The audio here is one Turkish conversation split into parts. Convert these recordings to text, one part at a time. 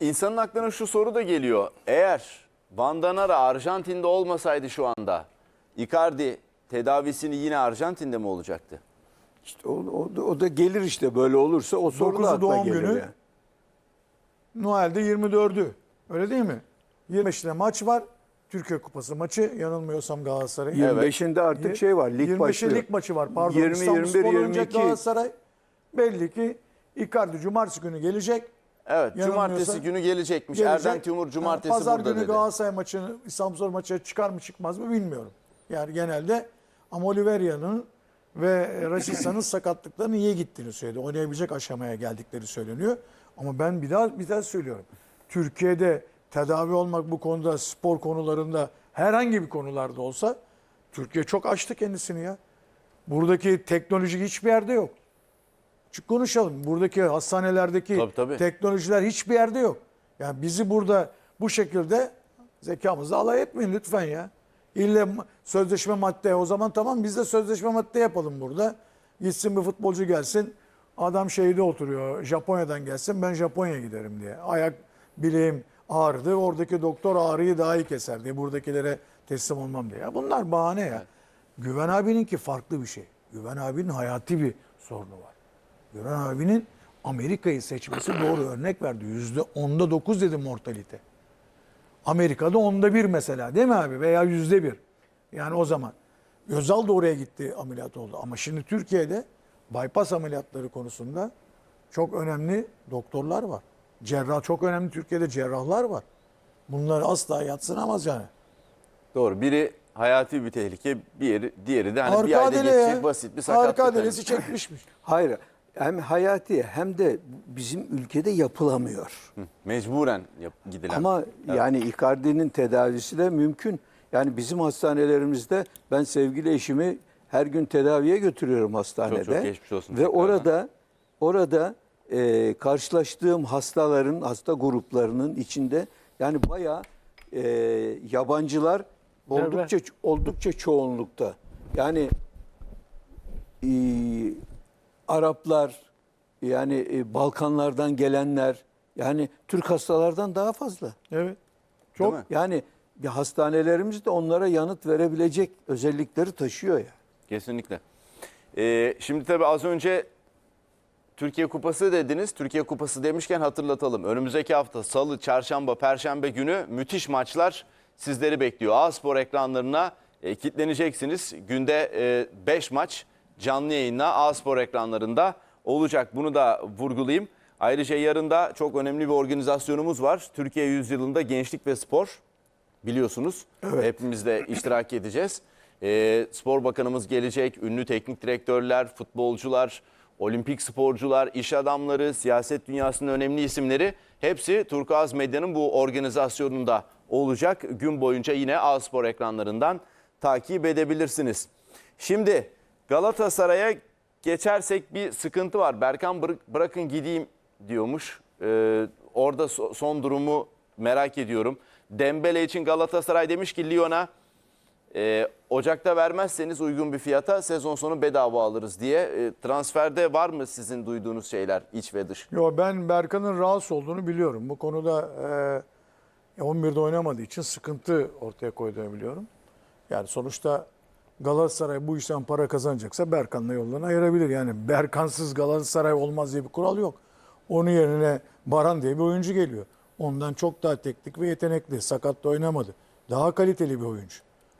İnsanın aklına şu soru da geliyor. Eğer Van Danara Arjantin'de olmasaydı şu anda Icardi tedavisini yine Arjantin'de mi olacaktı? İşte o, o, da- o da gelir işte böyle olursa o soru da akla doğum gelir günü. yani. Noel'de 24'ü. Öyle değil mi? 25'inde maç var. Türkiye Kupası maçı yanılmıyorsam Galatasaray. 25'inde artık şey var lig 25'e başlıyor. lig maçı var. Pardon. 20, İstanbul 21, Spor oynayacak 22. Galatasaray. Belli ki Icardi cumartesi günü gelecek. Evet, cumartesi günü gelecekmiş. Gelecek. Erdem Timur cumartesi Ha, Pazar burada günü dedi. Galatasaray maçını İstanbulspor maçı çıkar mı çıkmaz mı bilmiyorum. Yani genelde ama Oliveria'nın ve Rashidsa'nın sakatlıklarının iyi gittiğini söyledi. Oynayabilecek aşamaya geldikleri söyleniyor. Ama ben bir daha bir daha söylüyorum. Türkiye'de tedavi olmak bu konuda spor konularında herhangi bir konularda olsa Türkiye çok açtı kendisini ya. Buradaki teknoloji hiçbir yerde yok. Çık konuşalım. Buradaki hastanelerdeki Tabii, tabii. teknolojiler hiçbir yerde yok. Yani bizi burada bu şekilde zekamızla alay etmeyin lütfen ya. İlle sözleşme madde o zaman tamam biz de sözleşme madde yapalım burada. Gitsin bir futbolcu gelsin. Adam şeyde oturuyor. Japonya'dan gelsin ben Japonya'ya giderim diye. Ayak bileğim ağrıdı. Oradaki doktor ağrıyı daha iyi keser diye. Buradakilere teslim olmam diye. Ya bunlar bahane ya. Güven abininki farklı bir şey. Güven abinin hayati bir sorunu var. Güven abinin Amerika'yı seçmesi doğru örnek verdi. Yüzde onda dokuz dedi mortalite. Amerika'da onda bir mesela değil mi abi? Veya yüzde bir. Yani o zaman. Özal da oraya gitti ameliyat oldu. Ama şimdi Türkiye'de bypass ameliyatları konusunda çok önemli doktorlar var. Cerrah çok önemli Türkiye'de cerrahlar var. Bunlar asla yatsınamaz yani. Doğru. Biri hayati bir tehlike, bir yeri, diğeri de hani bir Arka ayda adele geçecek ya. basit bir sakatlık. Arka hani. adelesi çekmişmiş. Hayır. Hem hayati hem de bizim ülkede yapılamıyor. Hı, Mecburen yap- gidilen. Ama yani Icardi'nin tedavisi de mümkün. Yani bizim hastanelerimizde ben sevgili eşimi her gün tedaviye götürüyorum hastanede. Çok çok geçmiş olsun Ve tekrardan. orada orada e, karşılaştığım hastaların, hasta gruplarının içinde yani bayağı e, yabancılar oldukça oldukça çoğunlukta. Yani e, Araplar yani e, Balkanlardan gelenler yani Türk hastalardan daha fazla. Evet. Değil mi? Yani bir hastanelerimiz de onlara yanıt verebilecek özellikleri taşıyor ya. Kesinlikle. Ee, şimdi tabii az önce Türkiye Kupası dediniz. Türkiye Kupası demişken hatırlatalım. Önümüzdeki hafta Salı, Çarşamba, Perşembe günü müthiş maçlar sizleri bekliyor. A-Spor ekranlarına e, kitleneceksiniz. Günde 5 maç canlı yayınla A-Spor ekranlarında olacak. Bunu da vurgulayayım. Ayrıca yarın da çok önemli bir organizasyonumuz var. Türkiye Yüzyılında Gençlik ve Spor biliyorsunuz. Hepimiz de iştirak edeceğiz. Ee, spor Bakanımız gelecek, ünlü teknik direktörler, futbolcular, olimpik sporcular, iş adamları, siyaset dünyasının önemli isimleri hepsi Turkuaz Medya'nın bu organizasyonunda olacak. Gün boyunca yine A-Spor ekranlarından takip edebilirsiniz. Şimdi Galatasaray'a geçersek bir sıkıntı var. Berkan bırak- bırakın gideyim diyormuş. Ee, orada so- son durumu merak ediyorum. Dembele için Galatasaray demiş ki Lyon'a e, Ocak'ta vermezseniz uygun bir fiyata sezon sonu bedava alırız diye. E, transferde var mı sizin duyduğunuz şeyler iç ve dış? Yo ben Berkan'ın rahatsız olduğunu biliyorum. Bu konuda e, 11'de oynamadığı için sıkıntı ortaya koyduğunu biliyorum. Yani sonuçta Galatasaray bu işten para kazanacaksa Berkan'la yollarını ayırabilir. Yani Berkansız Galatasaray olmaz diye bir kural yok. Onun yerine Baran diye bir oyuncu geliyor. Ondan çok daha teknik ve yetenekli. Sakat da oynamadı. Daha kaliteli bir oyuncu.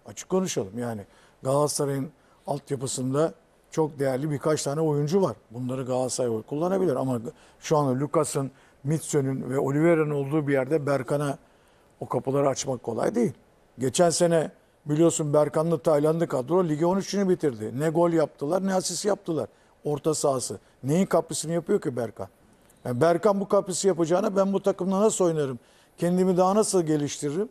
Açık konuşalım yani. Galatasaray'ın altyapısında çok değerli birkaç tane oyuncu var. Bunları Galatasaray kullanabilir ama şu anda Lucas'ın, Mitsö'nün ve Oliveira'nın olduğu bir yerde Berkan'a o kapıları açmak kolay değil. Geçen sene biliyorsun Berkanlı Taylandlı kadro ligi 13'ünü bitirdi. Ne gol yaptılar ne asist yaptılar. Orta sahası. Neyin kaprisini yapıyor ki Berkan? Yani Berkan bu kaprisi yapacağına ben bu takımda nasıl oynarım? Kendimi daha nasıl geliştiririm?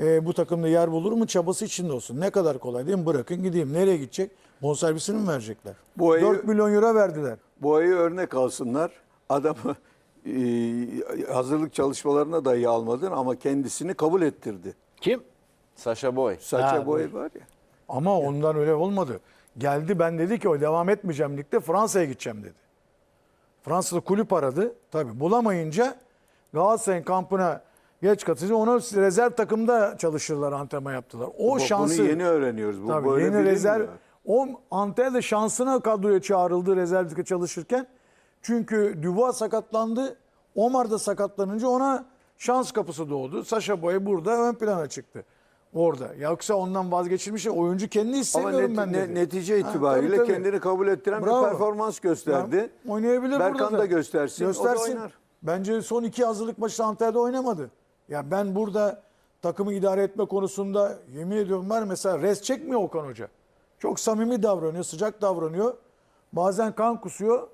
E, bu takımda yer bulur mu? Çabası içinde olsun. Ne kadar kolay değil mi? Bırakın gideyim. Nereye gidecek? Bonservisini mi verecekler? Bu ayı- 4 milyon euro verdiler. Bu ayı örnek alsınlar. Adamı e, hazırlık çalışmalarına dahi almadın ama kendisini kabul ettirdi. Kim? Sasha Boy. Saça Ha, boy var ya. Ama ondan öyle olmadı. Geldi ben dedi ki o devam etmeyeceğim ligde Fransa'ya gideceğim dedi. Fransa'da kulüp aradı. Tabii bulamayınca Galatasaray'ın kampına geç katılınca onu rezerv takımda çalışırlar antrenman yaptılar. O Bu- şansı Bunu yeni öğreniyoruz. Bu Tabii böyle yeni bilinmiyor. rezerv. O Antalya'da şansına kadroya çağrıldı rezervde çalışırken. Çünkü Dubois sakatlandı. Omar da sakatlanınca ona şans kapısı doğdu. Saşa Boy burada ön plana çıktı. Orada. Yoksa ondan vazgeçilmiş oyuncu kendini Ama istemiyorum net- ben ne- dedi. netice Ha, itibariyle tabii, tabii. kendini kabul ettiren Bravo. bir performans gösterdi. Ya, oynayabilir Berkan burada da göstersin, o da Göstersin. oynar. Bence son iki hazırlık maçı Antalya'da oynamadı. Ya ben burada takımı idare etme konusunda yemin ediyorum var mesela res çekmiyor Okan Hoca. Çok samimi davranıyor, sıcak davranıyor. Bazen kan kusuyor.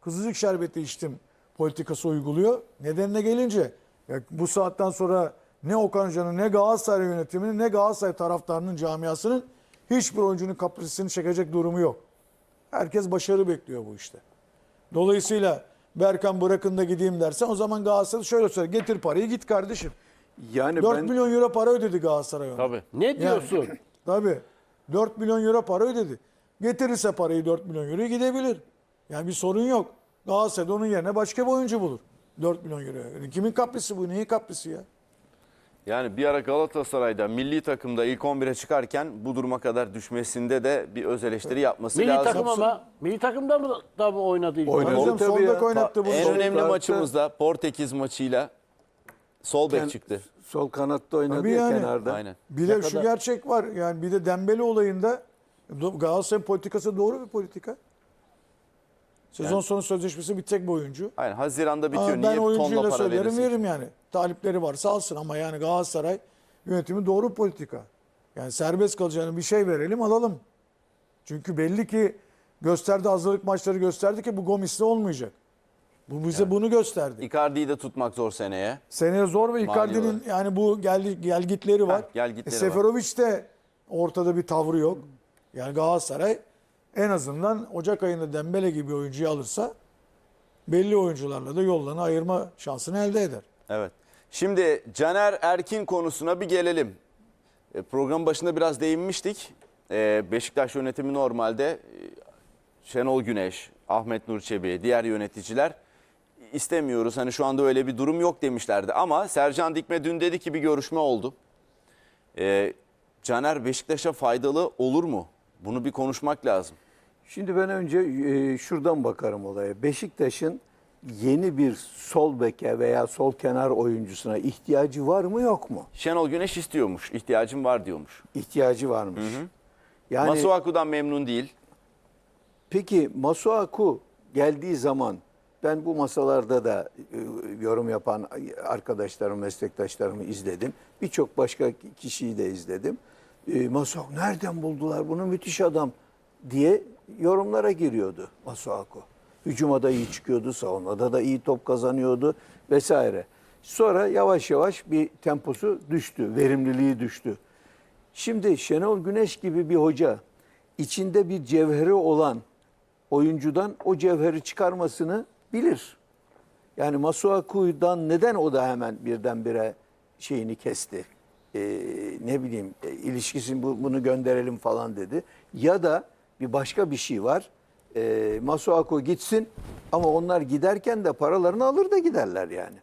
Kızılcık şerbeti içtim politikası uyguluyor. Nedenine gelince ya bu saatten sonra ne Okan Hoca'nın ne Galatasaray yönetiminin ne Galatasaray taraftarının camiasının hiçbir oyuncunun kaprisini çekecek durumu yok. Herkes başarı bekliyor bu işte. Dolayısıyla Berkan bırakın da gideyim dersen o zaman Galatasaray şöyle söyler. Getir parayı git kardeşim. Yani 4 ben milyon euro para ödedi Galatasaray ona. Tabii. Ne diyorsun? Tabii. 4 milyon euro para ödedi. Getirirse parayı 4 milyon euro gidebilir. Yani bir sorun yok. Galatasaray onun yerine başka bir oyuncu bulur. 4 milyon euro. Yani kimin kaprisi bu? Neyin kaprisi ya? Yani bir ara Galatasaray'da milli takımda ilk 11'e çıkarken bu duruma kadar düşmesinde de bir öz eleştiri yapması Milli lazım. takım ama milli takımda mı da mı oynadı ilk Oynadı. Hocam tabii sol ya. bek oynattı bunu. En Sol önemli tarafta- maçımızda Portekiz maçıyla sol bek çıktı. sol kanatta oynadı Tabii ya yani. kenarda. Aynen. Bir de Ne şu kadar- gerçek var. Yani bir de Dembele olayında Do- Galatasaray'ın politikası doğru bir politika. Sezon sonu sözleşmesi bitecek bir oyuncu. Aynen. Haziranda Aa, bitiyor. ben Niye tonla oyuncuyla para söylerim verirsin? veririm yani. Talipleri varsa alsın ama yani Galatasaray yönetimi doğru politika. Yani serbest kalacağını bir şey verelim alalım. Çünkü belli ki gösterdi hazırlık maçları gösterdi ki bu Gomis'le olmayacak. Bu bize bunu gösterdi. Icardi'yi de tutmak zor seneye. Seneye zor ve Icardi'nin yani bu gel, gelgitleri var. Ha, gelgitleri e, Seferovic de ortada bir tavrı yok. Yani Galatasaray en azından Ocak ayında Dembele gibi oyuncuyu alırsa belli oyuncularla da yollarını ayırma şansını elde eder. Evet. Şimdi Caner Erkin konusuna bir gelelim. E, Program başında biraz değinmiştik. E, Beşiktaş yönetimi normalde e, Şenol Güneş, Ahmet Nur Çebi, diğer yöneticiler istemiyoruz. Hani şu anda öyle bir durum yok demişlerdi. Ama Sercan Dikme dün dedi ki bir görüşme oldu. E, Caner Beşiktaş'a faydalı olur mu? Bunu bir konuşmak lazım. Şimdi ben önce e, şuradan bakarım olaya. Beşiktaş'ın yeni bir sol beke veya sol kenar oyuncusuna ihtiyacı var mı yok mu? Şenol Güneş istiyormuş, ihtiyacım var diyormuş. İhtiyacı varmış. Yani Masuaku'dan memnun değil. peki Masuaku geldiği zaman ben bu masalarda da e, yorum yapan arkadaşlarım, meslektaşlarımı izledim. Birçok başka kişiyi de izledim. E, Masuaku nereden buldular bunu müthiş adam diye yorumlara giriyordu Masuaku. Hücuma da iyi çıkıyordu, savunmada da iyi top kazanıyordu vesaire. Sonra yavaş yavaş bir temposu düştü, verimliliği düştü. Şimdi Şenol Güneş gibi bir hoca içinde bir cevheri olan oyuncudan o cevheri çıkarmasını bilir. Yani Masuaku'dan neden o da hemen birdenbire şeyini kesti? Ee, ne bileyim e, ilişkisini bu- bunu gönderelim falan dedi. Ya da bir başka bir şey var. Ee, Masuaku gitsin ama onlar giderken de paralarını alır da giderler yani.